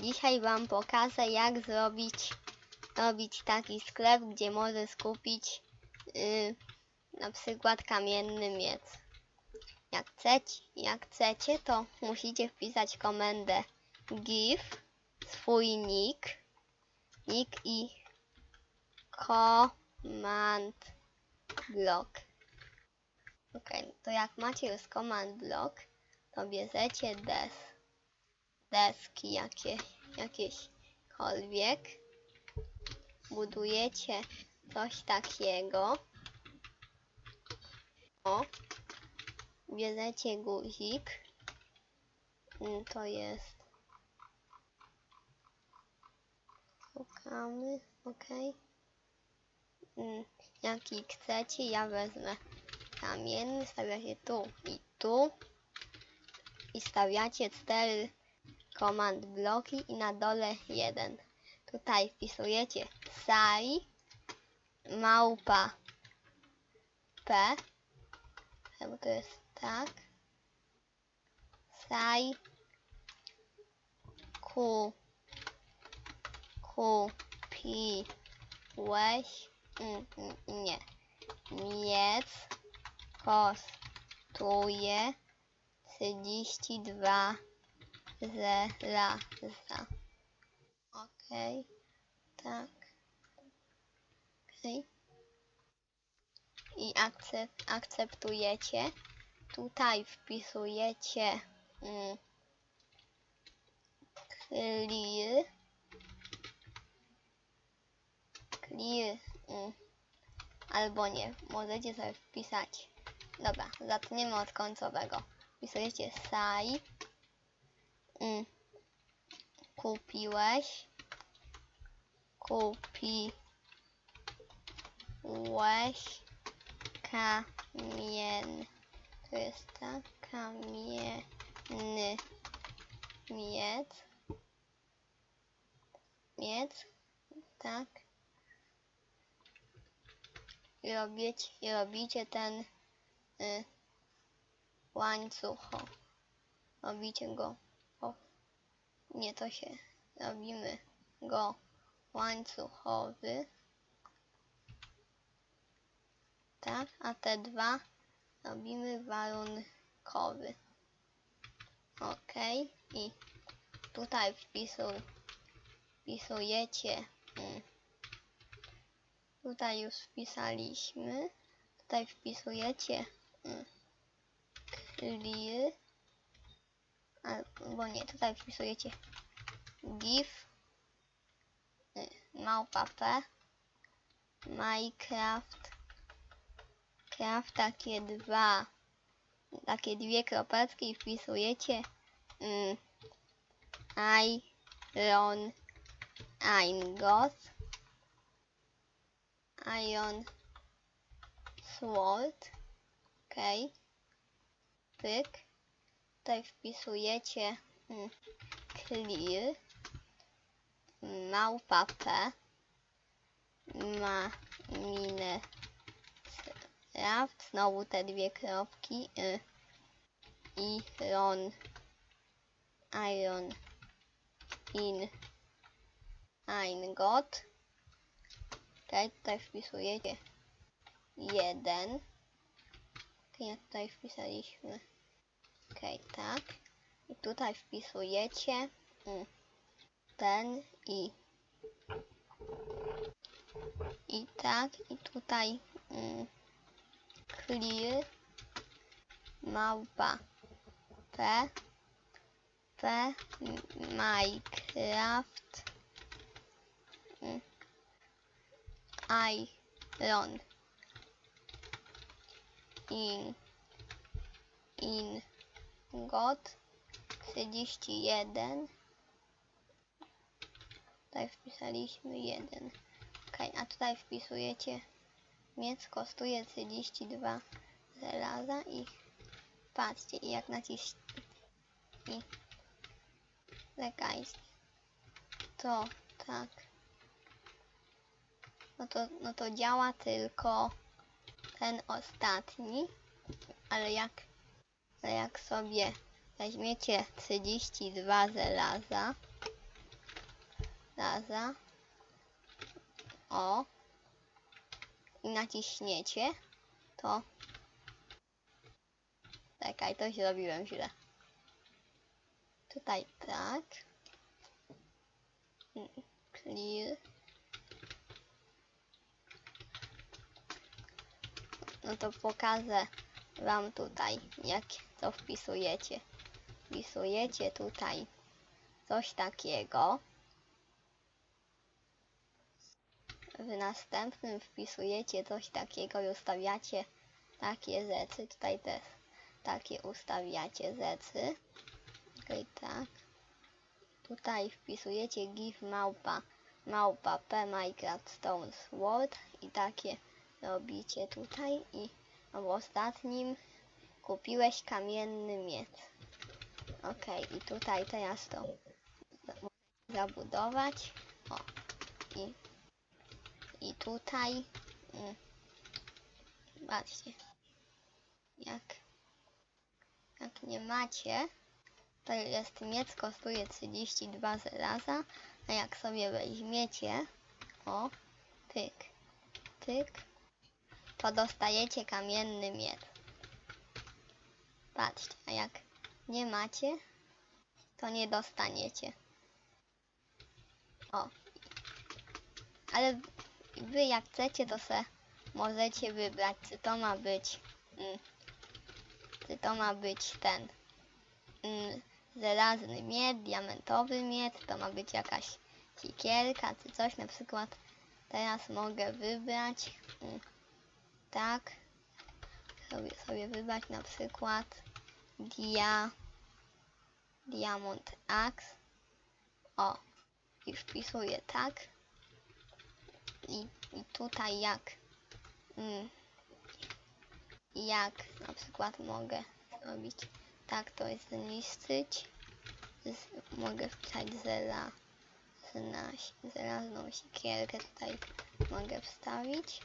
Dzisiaj Wam pokażę jak zrobić, robić taki sklep, gdzie może skupić yy, na przykład kamienny miec. Jak chcecie, jak chcecie, to musicie wpisać komendę give, swój nick, nick i command block. Ok, to jak macie już command block, to bierzecie des, deski jakie, jakieśkolwiek, budujecie coś takiego. O, bierzecie guzik, Mm, to jest, szukamy, ok, Mm, jaki chcecie, ja wezmę kamienny, stawiacie tu i tu. I stawiacie cztery command bloki i na dole jeden. Tutaj wpisujecie sali małpa p. Bo to jest tak. Saj ku kupiłeś mm, mm, nie. Miec kosztuje 32 żelaza. Okej, tak. Okej. I akcep akceptujecie. Tutaj wpisujecie mm, clear. Clear. Mm, albo nie. Możecie sobie wpisać. Dobra, zaczniemy od końcowego. Wpisujecie saj. Mm. Kupiłeś. Kupiłeś kamien. To jest tak. Kamienny miec. Miec. Tak. I robicie, i robicie ten y, łańcuch. Robicie go. Nie to się. Robimy go łańcuchowy. Tak, a te dwa robimy warunkowy. Ok. I tutaj wpisuj, wpisujecie. Mm, tutaj już wpisaliśmy. Tutaj wpisujecie. Mm, clear. Albo nie, tutaj wpisujecie. Gif. Y, małpa p. Minecraft. Craft takie dwa. Takie dwie kropeczki i wpisujecie. Mm, iron. Ingot iron sword. Okay. pyk tutaj wpisujecie mm, clear małpa p ma minę raft znowu te dwie kropki y, iron iron in ingot okay, tutaj wpisujecie. Jeden. Okay, tutaj wpisaliśmy ok, tak. I tutaj wpisujecie mm, ten i i tak. I tutaj mm, clear małpa p p minecraft mm, iron in in god 31 tutaj wpisaliśmy 1 ok, a tutaj wpisujecie miec kosztuje 32 żelaza i patrzcie, jak naciśniecie i czekajcie to tak. No to, no to działa tylko ten ostatni ale jak jak sobie weźmiecie 32 żelaza żelaza. O. I naciśniecie, to... Czekaj, to zrobiłem źle. Tutaj tak. Mm, Clear. No to pokażę wam tutaj, jak to wpisujecie. Wpisujecie tutaj coś takiego. W następnym wpisujecie coś takiego i ustawiacie takie rzeczy. Tutaj też takie ustawiacie rzeczy. Okej, tak. Tutaj wpisujecie gif małpa, małpa p Minecraft Stones World i takie robicie tutaj i w ostatnim kupiłeś kamienny miecz. Okej, i tutaj teraz to za- zabudować. O, i, i tutaj, mm, patrzcie, jak, jak nie macie, to jest miecz kosztuje 32 żelaza, a jak sobie weźmiecie, o, tyk, tyk, to dostajecie kamienny miecz. Patrzcie, a jak nie macie, to nie dostaniecie. O. Ale wy jak chcecie, to se możecie wybrać, czy to ma być, mm, czy to ma być ten mm, żelazny miecz, diamentowy miecz, to ma być jakaś sikierka, czy coś, na przykład teraz mogę wybrać, mm, tak, sobie, sobie wybrać na przykład dia, diamond axe, o, i wpisuję tak, i, i tutaj jak, mm, jak na przykład mogę zrobić tak, to jest zniszczyć, z, mogę wpisać zna, żelazną siekierkę tutaj mogę wstawić,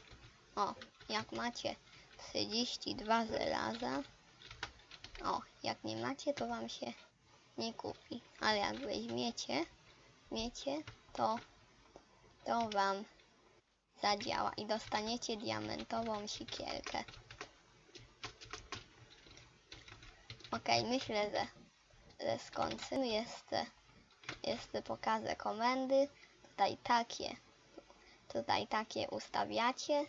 o, jak macie 32 żelaza, o, jak nie macie, to wam się nie kupi, ale jak weźmiecie, miecie, to, to wam zadziała i dostaniecie diamentową sikierkę. Okej, myślę, że, że skończymy. Jeszcze, jeszcze pokażę komendy. Tutaj takie, tutaj takie ustawiacie.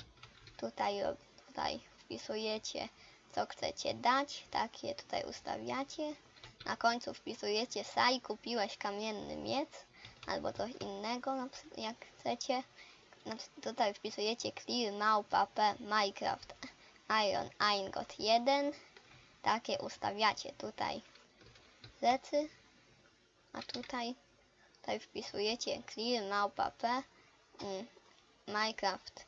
Tutaj, tutaj wpisujecie, co chcecie dać. Takie tutaj ustawiacie. Na końcu wpisujecie saj, kupiłeś kamienny miec. Albo coś innego, jak chcecie. Tutaj wpisujecie clear małpa p Minecraft Iron Ingot 1 takie ustawiacie tutaj rzeczy, a tutaj, tutaj wpisujecie clear małpa p mm, Minecraft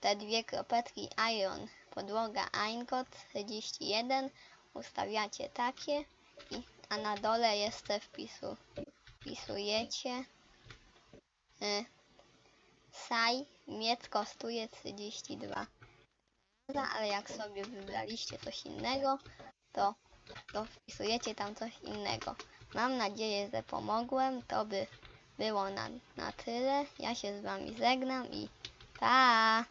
te dwie kropeczki iron podłoga ingot 31 ustawiacie takie i, a na dole jeszcze wpisu, wpisujecie y, saj miec kosztuje 32 ale jak sobie wybraliście coś innego, to, to wpisujecie tam coś innego. Mam nadzieję, że pomogłem. To by było na, na tyle. Ja się z wami żegnam i Bye.